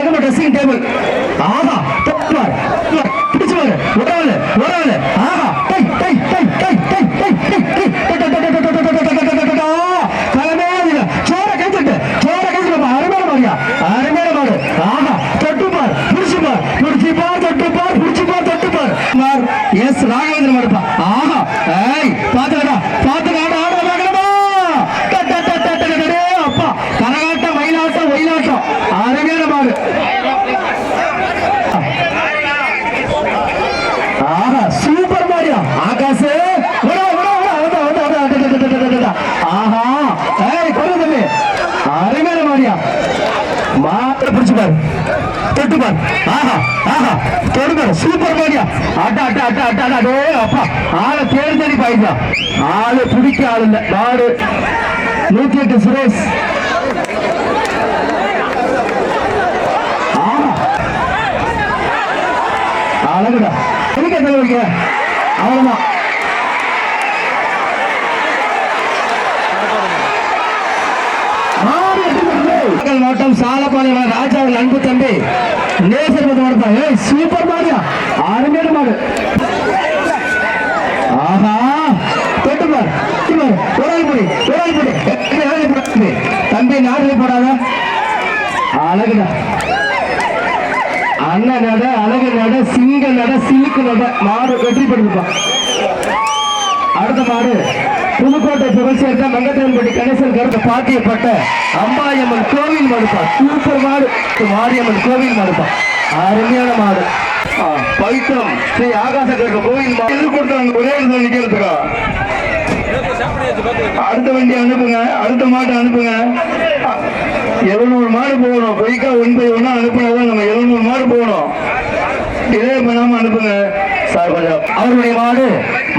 Dressing table ஆஹா தொட்டு ஆஹா ஆஹா. தொடு super மாரியா அட்ட அட்ட அட்ட அட்டா அடே அப்பா. ஆளை தேடி தேடி பாய்ச்சா ஆளு பிடிக்க ஆள் இல்ல. நாடு நூத்தி எட்டு சுரேஷ். ஆஹா அழகுடா. எதுக்கு எத்தனை வைக்க அவ்வளவுதான் மாடு எட்டு மணிக்கு. நாமக்கல் மாவட்டம் சாலப்பாளையம் ராஜாவின் அன்பு தம்பி நேசர் பத்து மாடுப்பா சூப்பர் மாடியா? அருமையான மாடு. ஆஹா தொட்டு பார் தொட்டு ஒரு ஆள் முடி ஒரு ஆள் முடி தம்பி நாடு போடாத. அழகுடா அண்ணன் நட அழகு நட சிங்க நட சிலுக்கு நட மாடு வெற்றி பெற்றிருப்பான். அடுத்த மாடு. புதுக்கோட்டை புகழ் சேர்ந்த மங்கத்தன்பட்டி கணேசன் கருத்து பாட்டியப்பட்ட அம்பாயம்மன் கோவில் மாடுப்பா. சூப்பர் மாடு மாரியம்மன் கோவில் மாடுப்பா. அருமையான மாடு. ஆ, பவித்திரம் ஸ்ரீ ஆகாச கருத்து கோவில் மாடு எது கொடுத்தாங்க ஒரே இடத்துல நிக்கிறதுக்கா அடுத்த வண்டி அனுப்புங்க அடுத்த மாட்டை அனுப்புங்க. எழுநூறு மாடு போகணும். பொய்க்கா ஒன் பை ஒன்னா அனுப்புனாதான் நம்ம எழுநூறு மாடு போகணும். இதே பண்ணாம அனுப்புங்க. சார் கொஞ்சம் அவருடைய மாடு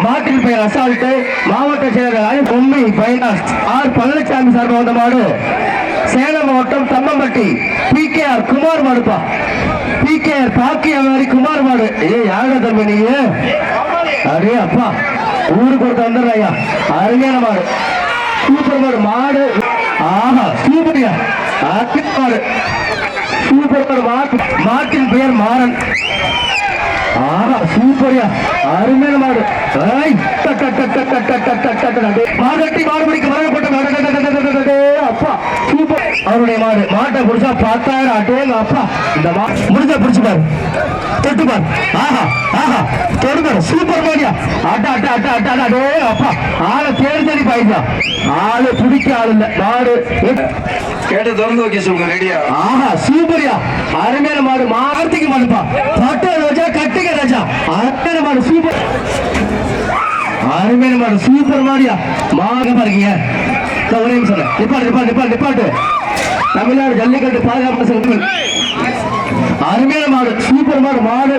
மாட்டில் பெயர் அசால்ட்டு. மாவட்ட செயலர் பொம்மை பைனாஸ் ஆர் பழனிசாமி சார் வந்த மாடு. சேலம் மாவட்டம் Thammampatti. P K R Kumar மாடுப்பா. பி கே ஆர் பாக்கிய மாதிரி குமார் மாடு. ஏ யாருடா தம்பி நீ? அரே அப்பா. ஊருக்கு ஒருத்த வந்துடுற ஐயா. அருமையான மாடு. சூப்பர் மாடு மாடு. ஆஹா சூப்பரியா. அருமையான மாடு. சூப்பர் மாடு மாட்டு. மாட்டின் பெயர் மாறன். ஆமா சூப்பரியா அருமையான மாடு மாதட்டி மாடுபடிக்கு வழங்கப்பட்ட அப்பா சூப்பர் அவருடைய மாடு மாட்டை புடிச்சா பத்தாயிரம் அட்டேங்க அப்பா இந்த மா முடிஞ்ச பிடிச்சு பாரு தொட்டு பாரு ஆஹா ஆஹா தொடுங்க சூப்பர் மாடியா அட்ட அட்ட அட்ட அட்டா அடே அப்பா ஆளை தேடி தேடி பாய்தான் ஆளு பிடிக்க ஆள் இல்ல மாடு கேட்டு திறந்து வைக்க சொல்லுங்க ரெடியா ஆஹா சூப்பரியா அருமையான மாடு மார்த்திக்கு மாடுப்பா பட்டு வச்சா கட்டு கட்டிக்க ராஜா. அருமையான மாடு சூப்பர் அருமையான மாடு சூப்பர் மாடியா மாக பாருங்க ஒரே நிமிஷம் நிப்பாட்டு நிப்பாட்டு நிப்பாட்டு நிப்பாட்டு. தமிழ்நாடு ஜல்லிக்கட்டு பாதுகாப்பு சங்கம் அருமையான மாடு சூப்பர் மாடு மாடு.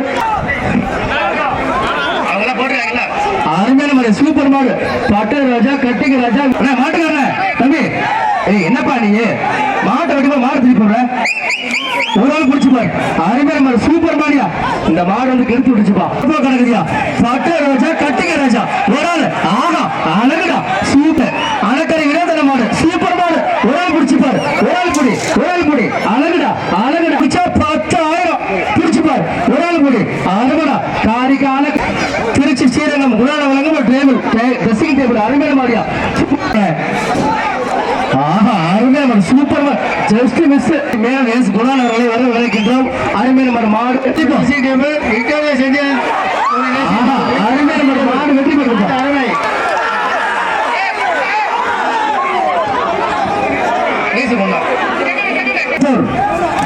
அருமையான மாடு. சூப்பர் மாடு பட்டு ராஜா. கட்டிக்கு ராஜா மாட்டுக்காரன் என்னப்பா நீ? மாட்டை வெட்டி மாடு திருப்பி போடுற ஒரு ஆள் பிடிச்சு பாரு. அருமையான சூப்பர் மாடியா? இந்த மாடு வந்து கெடுத்து விட்டுச்சுப்பா. கிடக்குதியா பட்ட ராஜா கட்டிக்க ராஜா. ஒரு ஆள். அழகுடா. சூப்பர். அணக்கரை இளந்தன மாடு. சூப்பர் மாடு. ஒரு ஆள் பிடிச்சு பாரு. ஒரு ஆள் பிடி ஒரு ஆள் பிடி. அழகுடா அழகுடா. பிடிச்சா பத்தாயிரம். பிடிச்சு பாரு. ஒரு ஆள் பிடி. அருமடா. காரிக்கால திருச்சி ஸ்ரீரங்கம். குணால வழங்கும் டேபிள் ட்ரெஸ்ஸிங் டேபிள் அருமையான மாடியா? சூப்பர் ஜஸ்ட் மிஸ் மேல் எஸ் குணால் அவர்களை வர விளைவிக்கின்றோம் அருமை நம்ம மாடு அருமை நம்ம மாடு வெற்றி பெறும் அருமை.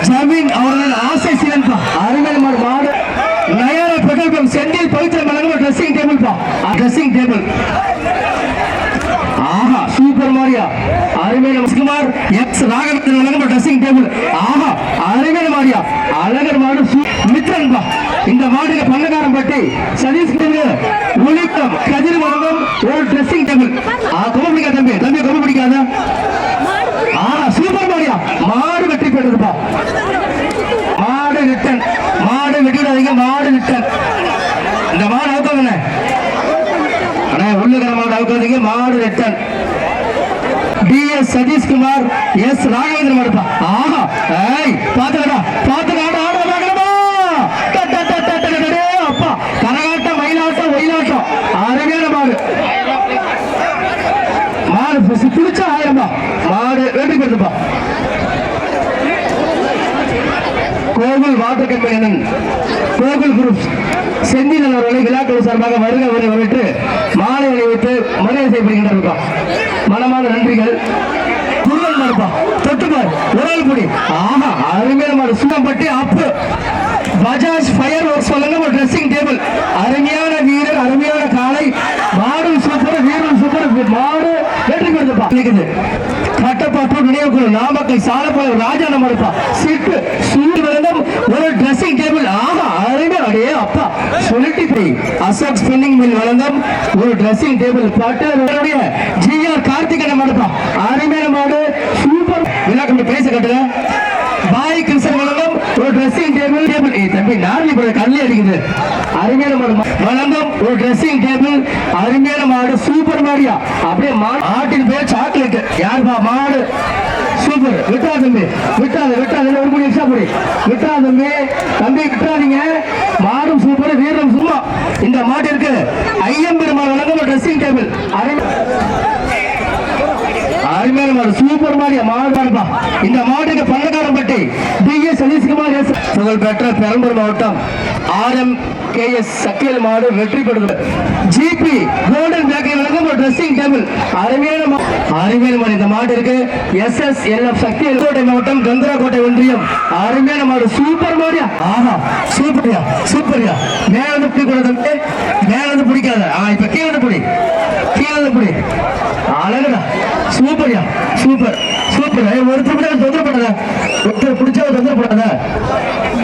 ஜமீன் அவர்கள் ஆசை சிலன்பா அருமை நம்ம மாடு. நயார பிரகல்பம் செந்தில் பவித்திரம் வழங்கும் ட்ரெஸ்ஸிங் டேபிள் பா. ட்ரெஸ்ஸிங் டேபிள் ஆஹா சூப்பர் மாரியா. அருமையில முஸ்குமார் எக்ஸ் ராகவன் வழங்கும் ட்ரெஸ்ஸிங் டேபிள் ஆஹா அருமையில மாடியா. அழகர் மாடு சூ- மித்ரன் இந்த மாடுல பங்ககாரம் பட்டி சதீஷ் கிட்ட கதிர் வழங்கும் ஒரு ட்ரெஸ்ஸிங் டேபிள் ஆ பிடிக்காத தம்பி தம்பி ரொம்ப பிடிக்காத? ஆஹா சூப்பர் மாடியா. மாடு வெற்றி பெற்றதுப்பா மாடு ரிட்டன் மாடு வெட்டிடாதீங்க மாடு ரிட்டன் இந்த மாடு அவுக்காதுண்ணே. அண்ணா உள்ளுக்கிற மாடு அவுக்காதீங்க மாடு ரிட்டன் சதீஷ்குமார் எஸ் ராகவேந்திரன் மாடுப்பா ஆஹா ஏய் பாத்துக்கடா பாத்துக்கடா ஆட பார்க்கணுமா டட் டட் டட் அப்பா கரகாட்டம் மயிலாட்டம் ஒயிலாட்டம். அருமையான மாடு. மாடு பசி பிடிச்சா ஆயிரம்பா மாடு வெற்றி பெறுதுப்பா Gokul water company Gokul group Senthil அவர்களை விழாக்கள் சார்பாக வருக வரை வரவேற்று மாலை அணிவித்து மரியாதை செய்யப்படுகின்றனர் மனமான நன்றிகள். குருவல் மாடுப்பா தொட்டுப்பார் உரல் குடி. ஆஹா அருமையான மாடு. சுண்ணம்பட்டி அப்பு. பஜாஜ் ஃபயர் ஒர்க்ஸ் வழங்க ஒரு ட்ரெஸ்ஸிங் டேபிள் அருமையான வீரர் அருமையான காலை மாடும் சூப்பர் வீரரும் சூப்பர் மாடு வெற்றி பெறுதுப்பா. நினைவு கட்டப்பாட்டு நினைவுக்குழு நாமக்கல் சாலப்பாளையம் ராஜா நம்ம இருப்பா சிட்டு சூடு விரதம் ஒரு ட்ரெஸ்ஸிங் டேபிள் ஆஹா அருமை. அடே அப்பா. சொல்லிட்டு போய் அசோக் ஸ்பின்னிங் மில் வளர்ந்தோம் ஒரு ட்ரெஸ்ஸிங் டேபிள் பட்டு கார்த்திகை நம்ம மாடுப்பா அருமை நம்ம சூப்பர் விழாக்கு பேச கட்டுற? பாய்க்கு ஒரு ட்ரெஸ்ஸிங் டேபிள் டேபிள் ஏ தம்பி நார்லி போட கல்லே அடிக்குது. அருமையான மாடு. வழங்கம் ஒரு ட்ரெஸ்ஸிங் டேபிள் அருமையான மாடு. சூப்பர் மாடியா. அப்படியே மாடு ஆட்டின் பேர் சாக்லேட் யாருப்பா மாடு? சூப்பர். விட்டா தம்பி. விட்டாத விட்டாத ஒரு மணி எக்ஸ்ட்ரா போடி விட்டா தம்பி. தம்பி விட்டாதீங்க. மாடும் சூப்பர் வீரம் சும்மா. இந்த மாட்டிற்கு ஐயம்பெருமாள் வழங்கம் ஒரு ட்ரெஸ்ஸிங் டேபிள் அரை அருமையான மாடு சூப்பர் மாடியா மாடு மாடுப்பா இந்த மாட்டுக்கு Pallakkarampatti T. S Sathishkumar S. புகழ் பெற்ற பெரம்பூர் மாவட்டம் ஆர்எம் கே. எஸ். சக்கியல் மாடு வெற்றி பெறுது ஜிபி கோல்டன் பேக்கரி வழங்கும் ஒரு ட்ரெஸ்ஸிங் டேபிள் அருமையான மா- அருமையான மாடு இந்த மாடு இருக்கு. எஸ். எஸ். எல். எஃப். சக்தியல் கோட்டை மாவட்டம் கந்தராக்கோட்டை ஒன்றியம். அருமையான மாடு சூப்பர் மாடியா? ஆஹா சூப்பர்யா சூப்பர்யா. மேல வந்து பிடிக்கூடாது. மேல இருந்து பிடிக்காத. ஆ இப்ப கீழே இருந்து பிடி. கீழே இருந்து அழகுடா. சூப்பர்யா. சூப்பர். சூப்பர். ஒருத்தர் கூட தொந்தரவு பண்ணாத. ஒருத்தர் பிடிச்சா தொந்தரவு பண்ணாத.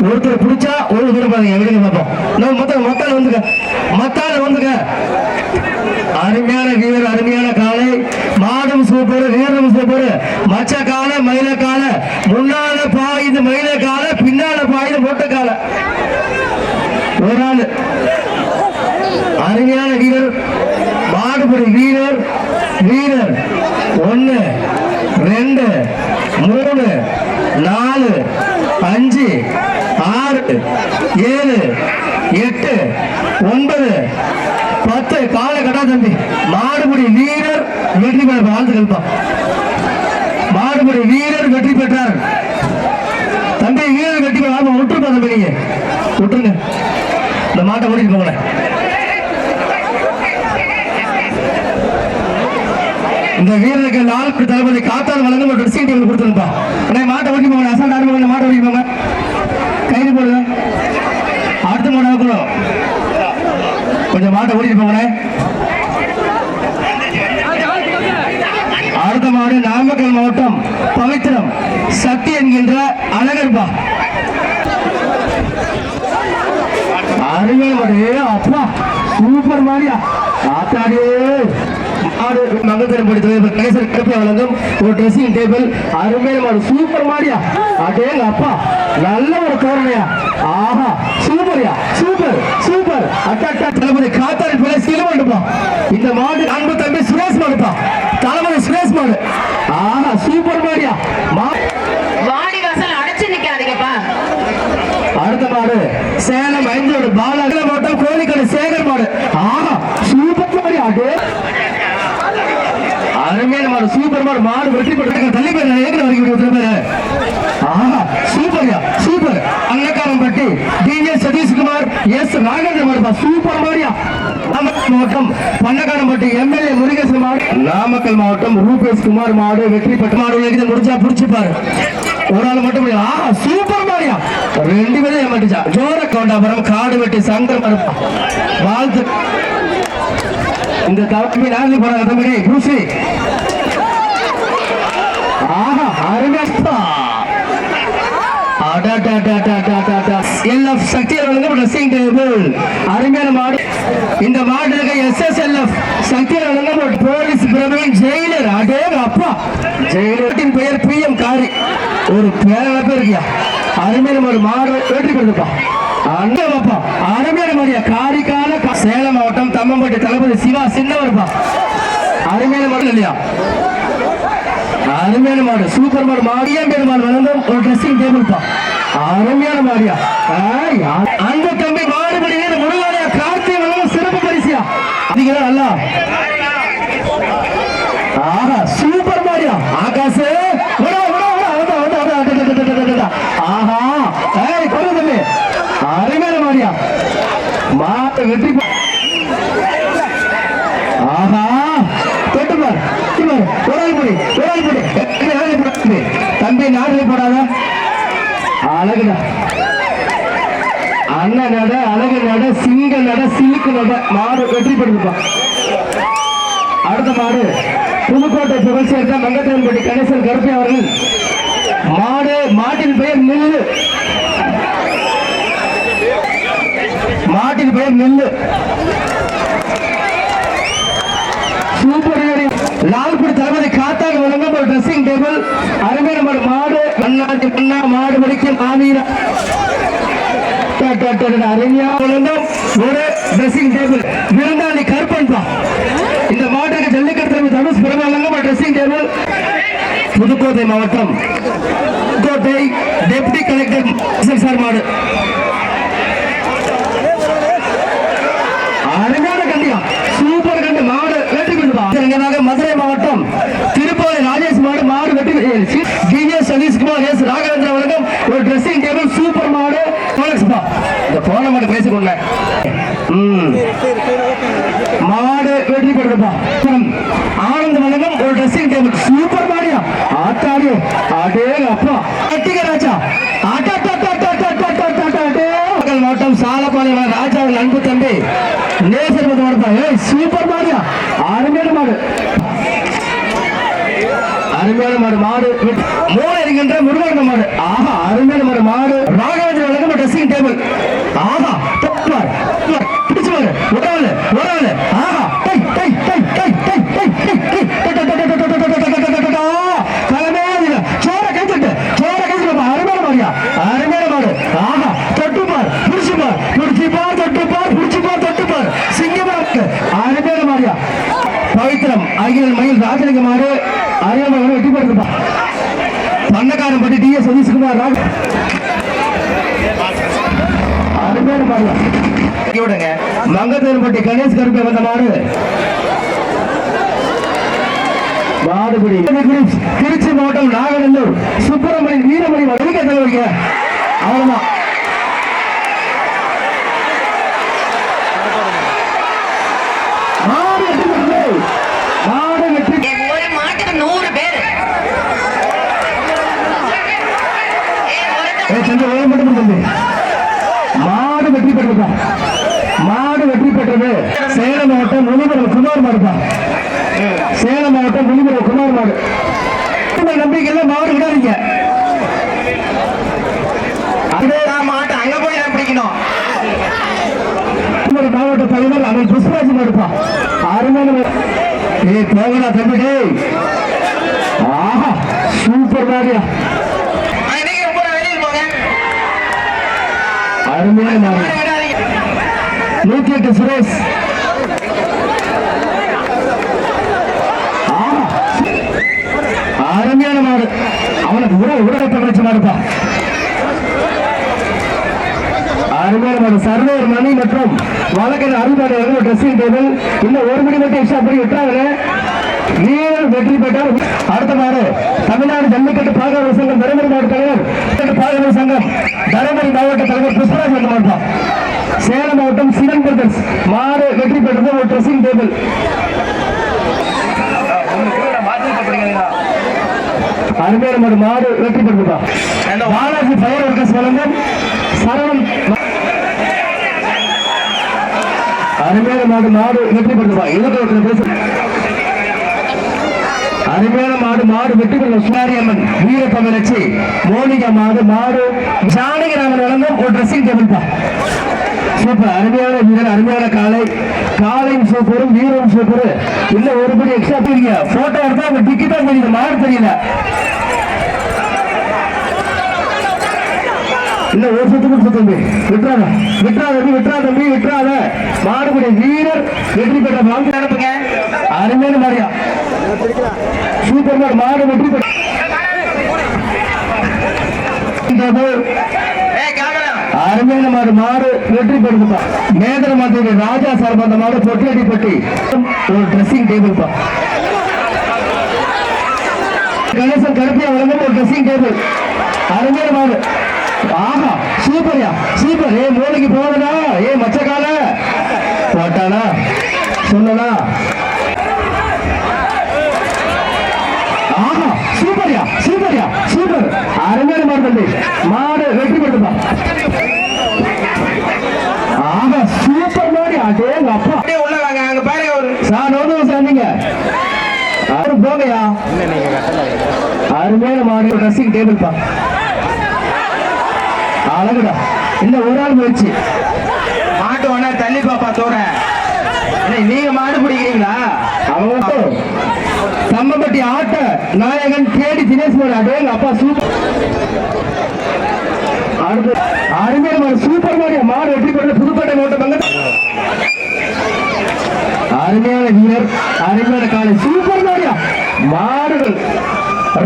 ஒருத்தர் பிடிச்சா ஒரு தூரம் பாருங்க விடுங்க பார்ப்போம் நம்ம மொத்த மத்தால வந்துக்க. மத்தால வந்துக்க. அருமையான வீரர் அருமையான காலை மாடும் சூப்பர் வீரம் சூப்பர். மச்ச கால மயில கால முன்னால பாயுது மயில கால பின்னால பாயுது மொட்டை கால ஒரு ஆளு அருமையான வீரர் மாடுபடி வீரர் வீரர் ஒன்று ரெண்டு மூணு நாலு அஞ்சு ஆறு ஏழு எட்டு ஒன்பது பத்து. கால கட்டா தம்பி. மாடுபுடி வீரர் வெற்றி பெற வாழ்த்துக்கள்ப்பா. மாடுபுடி வீரர் வெற்றி பெற்றார். தம்பி வீரர் வெற்றி பெற விட்டுருப்பா தம்பி நீங்க. விட்டுருங்க இந்த மாட்டை ஓடிட்டு போங்களேன். இந்த வீரருக்கு நாலு தளபதி காத்தால் வழங்கும் ஒரு ட்ரெஸ் டேபிள் கொடுத்துருப்பா. அண்ணே மாட்டை ஓட்டி போங்க அசால்ட் ஆடு போங்க மாட்டை ஓட்டி போங்க கைது போடுங்க. அடுத்த மாடு கூட கொஞ்சம் மாட்டை ஓட்டிட்டு போங்களே அடுத்த மாடு நாமக்கல் மாவட்டம் பவித்திரம் சக்தி என்கின்ற அழகர்பா. அருமையான மாடு அப்பா. சூப்பர் மாடியா. ஆத்தாடியே மாடு மங்கத்தரம் படித்தது கணேசன் கிளப்பி வழங்கும் ஒரு ட்ரெஸ்ஸிங் டேபிள் அருமையான மாடு சூப்பர் மாடியா? அடேங்க அப்பா நல்ல ஒரு தோரணையா? ஆஹா சூப்பர்யா சூப்பர் சூப்பர். அட்டா தளபதி காத்தாரி பிள்ளை சிலுவண்டுப்பா இந்த மாடு அன்பு தம்பி சுரேஷ் மாடுப்பா தளபதி சுரேஷ் மாடு. ஆஹா சூப்பர் மாடியா? மா அடுத்த மாடு சேலம் ஐந்தோடு பாலாஜி மாவட்டம் கோழிக்கடை சேகர் மாடு. ஆஹா சூப்பர் மாடு அடே. அருமையான மாடு சூப்பர் மாடு மாடு வெற்றி பெற்று தள்ளி பேர் ஏற்கனவே வரைக்கும் ஒருத்தர் ஆஹா சூப்பர்யா சூப்பர். அங்கக்காரம்பட்டி பட்டி டிஜே சதீஷ்குமார் எஸ் நாகேந்திர மாடுப்பா சூப்பர் மாடியா நாமக்கல் மாவட்டம் பண்ணக்காரம்பட்டி எம்எல்ஏ முருகேசன் மாடு நாமக்கல் மாவட்டம் ரூபேஷ் குமார் மாடு வெற்றி பெற்ற மாடு உலகத்தை முடிச்சா புடிச்சுப்பாரு. ஒரு ஆள் மட்டும் சூப்பர் மாரியா ரெண்டு பேரும் ஏமாட்டுச்சா ஜோர கோண்டாபுரம் காடு வெட்டி சங்கர் வாழ்த்து. இந்த தம்பி நாளி போறாங்க தம்பி புருஷி ஆஹா அருமையா எல்எஃப் சக்தி அவர்களுக்கு ட்ரெஸ்ஸிங் டேபிள் அருமையான மாடு. இந்த மாட்டுக்கு எஸ்எஸ்எல்எஃப் சக்தி அவர்களுக்கு ஒரு போலீஸ் பிரபலம் ஜெயிலர். அடே அப்பா. ஜெயிலரின் பெயர் பி எம் காரி. ஒரு பேர இருக்கியா? அருமையான ஒரு மாடு வெற்றி பெறுதுப்பா அங்கே பாப்பா அருமையான மாடியா? காரிக்கால சேலம் மாவட்டம் தம்மம்பட்டி தளபதி சிவா சின்னவர்ப்பா அருமையான மாடு இல்லையா? அருமையான மாடு சூப்பர் மாடு மாடியா பெருமாள் மாடு வளர்ந்தோம் ஒரு ட்ரெஸ்ஸிங் டேபிள் அருமையான மாடியா. அந்த தம்பி மாடுபடி முருகாலயா கார்த்திகை சிறப்பு பரிசியா அதிகம் நல்லா அண்ணன் நட அழகு நட சிங்க நட சிலுக்கு நட மாடு வெற்றி பெற்றிருப்பான். அடுத்த மாடு புதுக்கோட்டை புகழ் சேர்த்த மங்கத்தன்பட்டி கணேசன் கருப்பி அவர்கள். மாடு மாட்டின் பெயர் நெல்லு. மாட்டின் பெயர் நெல்லு. சூப்பர் வீரர். லால்குடி தளபதி காத்தாக வழங்கும் ஒரு ட்ரெஸ்ஸிங் டேபிள் அருமையான மாடு. மாடு அண்ணாச்சி பண்ணா மாடு படிக்கும் மாவீரா அருமையா வழங்கும் ஒரு ட்ரெஸ்ஸிங் டேபிள் விருந்தாளி கருப்பன் தான் இந்த மாட்டுக்கு ஜல்லிக்கட்டு தனுஷ் பிரபு ட்ரெஸ்ஸிங் டேபிள் புதுக்கோட்டை மாவட்டம். கோட்டை டெப்டி கலெக்டர் சார் மாடு அருமையான கண்டியா. சூப்பர் கண்டு மாடு வெற்றி பெற்றுவாங்க மதுரை மாவட்டம் திருப்பதி ராஜேஷ் மாடு மாடு வெற்றி டிவிஎஸ் சதீஷ்குமார் எஸ் ராகவேந்திர வழங்கம் ஒரு ட்ரெஸ்ஸிங் டேபிள் சூப்பர் மாடு போனக்ஸ்பா இந்த போன மாடு பேசிக்கொண்டேன் ம் மாடு வெற்றி பெறுதுப்பா ஒரு ட்ரெஸ்ஸிங் டேபிள் சூப்பர் மாடியா ஆத்தாடி அடே அப்பா. கட்டிக ராஜா. மாவட்டம் சாலப்பாளையம் ராஜாவின் அன்பு தம்பி. நேசர் சூப்பர் மாடியா அருமையான மாடு. அருமையான மாடு மாடு. மூணு இருக்கின்ற முருகன் மாடு. ஆஹா அருமையான மாடு மாடு. ராகவேந்திர விடுங்க. மங்கத்தேன்பட்டி கணேஷ் கருப்பை வந்த மாடு மாடுபிடி திருச்சி மாவட்டம் நாகநல்லூர். சுப்பிரமணியன் வீரமணி வடிக்க தலைவரிங்க அவ்வளவுதான் மாவட்டம் முனிபுரம் குமார் மாடுப்பா சேலம் மாவட்டம் முனிபுரம் குமார் மாடு. நம்பிக்கையில் மாவட்டம் விடாதீங்க. மாவட்ட தலைவர் அவன் புஷ்பாஜி மாடுப்பா அருமையான ஏ தேவனா தம்பிகே ஆஹா சூப்பர் மாடியா அருமையான நூத்தி எட்டு சுரேஷ். அருமையான மாடு. அவனுக்கு உட உடல் கிடைச்ச மாடுப்பா. அருமையான மாடு. சர்வேர் மணி மற்றும் வழக்கறிஞர் அருள்மாடு அவர்கள் ட்ரெஸ்ஸிங் டேபிள் இன்னும் ஒரு மணி மட்டும் எக்ஸ்ட்ரா பண்ணி விட்டுறாங்க வீரர் வெற்றி பெற்றார் அடுத்த மாறு தமிழ்நாடு ஜல்லிக்கட்டு பாதுகாப்பு சங்கம் தருமபுரி மாவட்ட தலைவர் ஜல்லிக்கட்டு பாதுகாப்பு சங்கம் தருமபுரி மாவட்ட தலைவர் புஷ்பராஜ் வந்து மாவட்டம் சேலம் மாவட்டம் சிவன் பிரதர்ஸ் மாடு வெற்றி பெற்றது ஒரு ட்ரெஸ்ஸிங் டேபிள் அருமையான மாடு மாடு வெற்றி பெற்றதா பாலாஜி பயிர் ஒர்க்கர்ஸ் வழங்கும் சரவணன் அருமையான மாடு மாடு வெற்றி பெற்றதா இதுக்கு பேச அருமையான மாடு மாடு வெற்றி பெற்ற சுவாரியம்மன் வீர தமிழச்சி மோனிகா மாடு மாடு ஜானகிராமன் வழங்கும் ஒரு ட்ரெஸ்ஸிங் டேபிள் தான் சூப்பர். அருமையான வீரர் அருமையான காலை காலையும் சூப்பரும் வீரம் சூப்பர் இல்ல ஒரு படி எக்ஸ்ட்ரா தெரியுங்க போட்டோ எடுத்தா உங்க டிக்கி தான் தெரியுது மாடு தெரியல. இல்ல ஒரு சுத்து கொடுத்து தம்பி. விட்டுறாத. விட்டுறாத தம்பி விட்டுறாத தம்பி விட்டுறாத. மாடுபடி வீரர் வெற்றி பெற்ற வாழ்க்கை அனுப்புங்க அருமையான மாடியா. சூப்பர் மாடு வெற்றி பெற்று அருமையான மாடு மாடு வெற்றி பெறுதுப்பா. மேதர மாதிரி ராஜா சார் அந்த மாடு பொட்டியடி பட்டி. ஒரு ட்ரெஸ்ஸிங் டேபிள்ப்பா கணேசன் கருப்பியா வழங்கும் ஒரு ட்ரெஸ்ஸிங் டேபிள் அருமையான மாடு. ஆஹா சூப்பர்யா சூப்பர். ஏ மூளைக்கு போகுதா ஏ மச்சக்கால. போட்டானா? சொல்லனா ஆஹா சூப்பர்யா சூப்பர்யா சூப்பர். அருமையான மாடு மாடு வெற்றி பெற்றுப்பா ஆஹா சூப்பர் மாடி அதே அப்பா அப்படியே உள்ள வாங்க அங்க பாருங்க ஒரு சார் நோடு சார் அவரு போங்கயா அருமையான மாடு ட்ரெஸ்ஸிங் டேபிள் பா. அழகுடா. இந்த ஒரு ஆள் முயற்சி. மாட்டு ஒண்ணா தள்ளி பாப்பா தோற நீங்க மாடு பிடிக்கிறீங்களா? அவங்க மட்டும் சம்மப்பட்டி ஆட்ட நாயகன் கேடி தினேஷ் மாடு அப்பா சூப்பர். அருமையான சூப்பர் மாடியா மாடு வெற்றி பெற்ற புதுக்கோட்டை மாவட்டம் அருமையான வீரர் அருமையான காலை சூப்பர் மாரியா? மாடுகள்.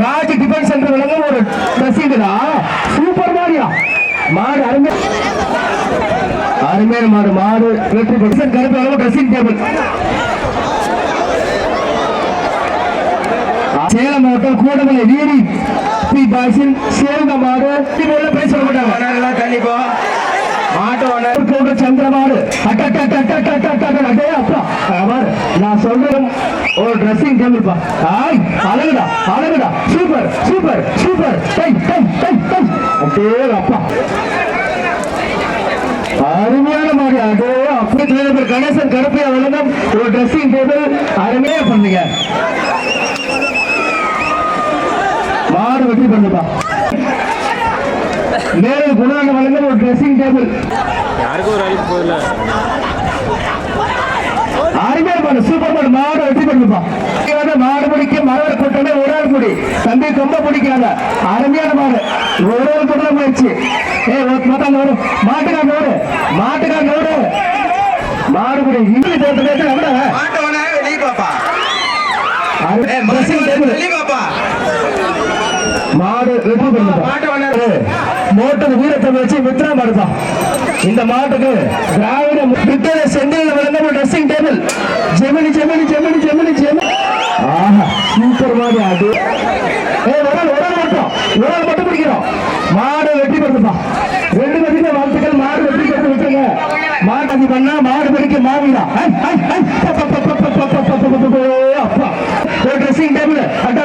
ராஜ் டிஃபென்ஸ் சென்டர் விளங்கும் ஒரு ரசீதுடா சூப்பர் மாரியா? மாடு அருமை அருமையான மாடு மாடு வெற்றி பெற்ற கருப்பு அளவு ட்ரெஸ்ஸிங் டேபிள் சேலம் மாவட்டம் கூடமலை வீதி மாடு. இவங்க பேச மாட்டாங்க. ஒன்னரெல்லாம் தள்ளி போ. மாட்டு ஒண்ணு போன்ற சந்திரமாடு நான் சொல்றேன் ஒரு ட்ரெஸ்ஸிங் டேபிள்ப்பா ஆய் அழகுடா அழகுடா. சூப்பர் சூப்பர் சூப்பர் டை டை டை டை அடே அப்பா. அருமையான மாடு அதே அப்படி கணேசன் கருப்பையா வழங்கும் ஒரு ட்ரெஸ்ஸிங் டேபிள் அருமையா பண்ணுங்க. மாடு வெற்றி பண்ணுப்பா மேலே குணாங்க வழங்கும் ஒரு ட்ரெஸ்ஸிங் டேபிள் அருமையான மாடு சூப்பர் மாடு மாடு வெற்றி பண்ணுப்பா மாடு பிடிக்க மரவர் கூட்டமே ஒரு ஆள் குடி தம்பி கொம்ப பிடிக்காத அருமையான மாடு. ஒரு ஆள் கூட முயற்சி. ஏ மொத்தம் நோடு மாட்டுக்கா நோடு மாட்டுக்கா நோடு மாடு குடி இங்கிலீஷ் போட்டு பேசுற மாடு வெற்றி பெறுகிறது மோட்டர் வீரத்தை வச்சு மித்ரா மாடுதான் இந்த மாட்டுக்கு திராவிட பித்தளை செந்தில் வழங்கும் dressing table Gemini Gemini Gemini Gemini Gemini ஆஹா சூப்பர் மாதிரி ஆடு ஏ உடல் உடல் மட்டும் மட்டும் பிடிக்கிறோம் மாடு வெற்றி பெறுதுப்பா ரெண்டு வாழ்த்துக்கள் மாடு வெற்றி பெற்று விட்டுங்க மாட்டு பண்ணா மாடு பிடிக்க மாவிடா அப்பா ஒரு ட்ரெஸ்ஸிங் டேபிள் அட்டா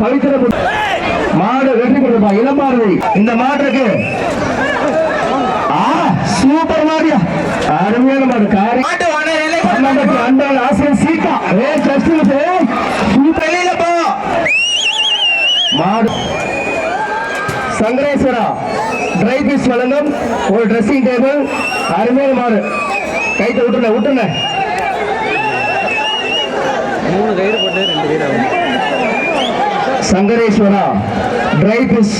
பவித்திர மாடு வெற்றி பெறுப்பா இளமாறுதி இந்த மாட்டுக்கு. ஆ சூப்பர் மாடியா அருமையான மாடு காரி. மாட்டு ஒண்ணு நிலை பன்னெண்டு அண்டாள் ஆசிரியர் சீட்டா ஏ சஸ்டில் சூப்பர் வெளியில போ. மாடு. சங்கரேஸ்வரா ட்ரை பீஸ் வழங்கும். ஒரு ட்ரெஸ்ஸிங் டேபிள் அருமையான மாடு. கைத்த விட்டுன விட்டுன மூணு கயிறு போட்டு ரெண்டு கயிறு ஆகும். சங்கரேஸ்வரா ட்ரை பீஸ்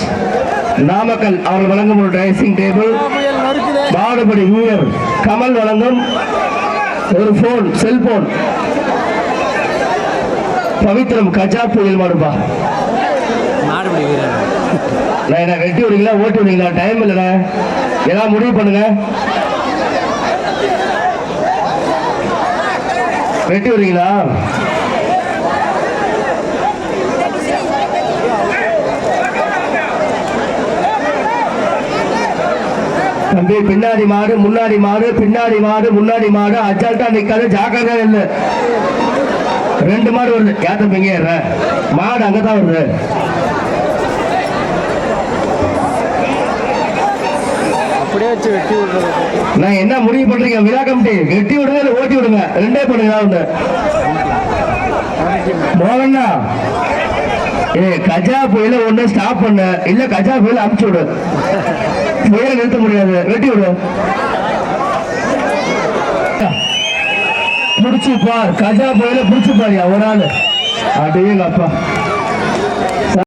நாமக்கல் அவர்கள் வழங்கும் ஒரு ட்ரெஸ்ஸிங் டேபிள் மாடுபடி வீரர் கமல் வழங்கும் ஒரு போன் செல்போன் பவித்ரம் கஜா புயல் வீரர். நான் வெட்டி விடுங்களா ஓட்டி விடுங்களா டைம் இல்லைண்ணே ஏதாவது முடிவு பண்ணுங்க. வெட்டி விடுறீங்களா தம்பி பின்னாடி மாடு முன்னாடி மாடு பின்னாடி மாடு முன்னாடி மாடு அச்சால்ட்டா நிக்காது ஜாக்கிரதா இல்லை ரெண்டு மாடு வருது. ஏன் தம்பி இங்கே ஏறுற? மாடு அங்கதான் வருது. அப்படியே வச்சு வெட்டி விடுறது. நான் என்ன முடிவு பண்றீங்க? விழா கமிட்டி. வெட்டி விடுங்க இல்ல ஓட்டி விடுங்க? ரெண்டே பண்ணுங்க ஒண்ணு. மோகன்னா ஏ கஜா புயல ஒண்ணு ஸ்டாப் பண்ண. இல்ல கஜா புயல அமுச்சு விடு. புயல நிறுத்த முடியாது. வெட்டி விடு. புடிச்சு பார் கஜா புயல புடிச்சு பாரியா ஒரு ஆளு. அப்படியே அப்பா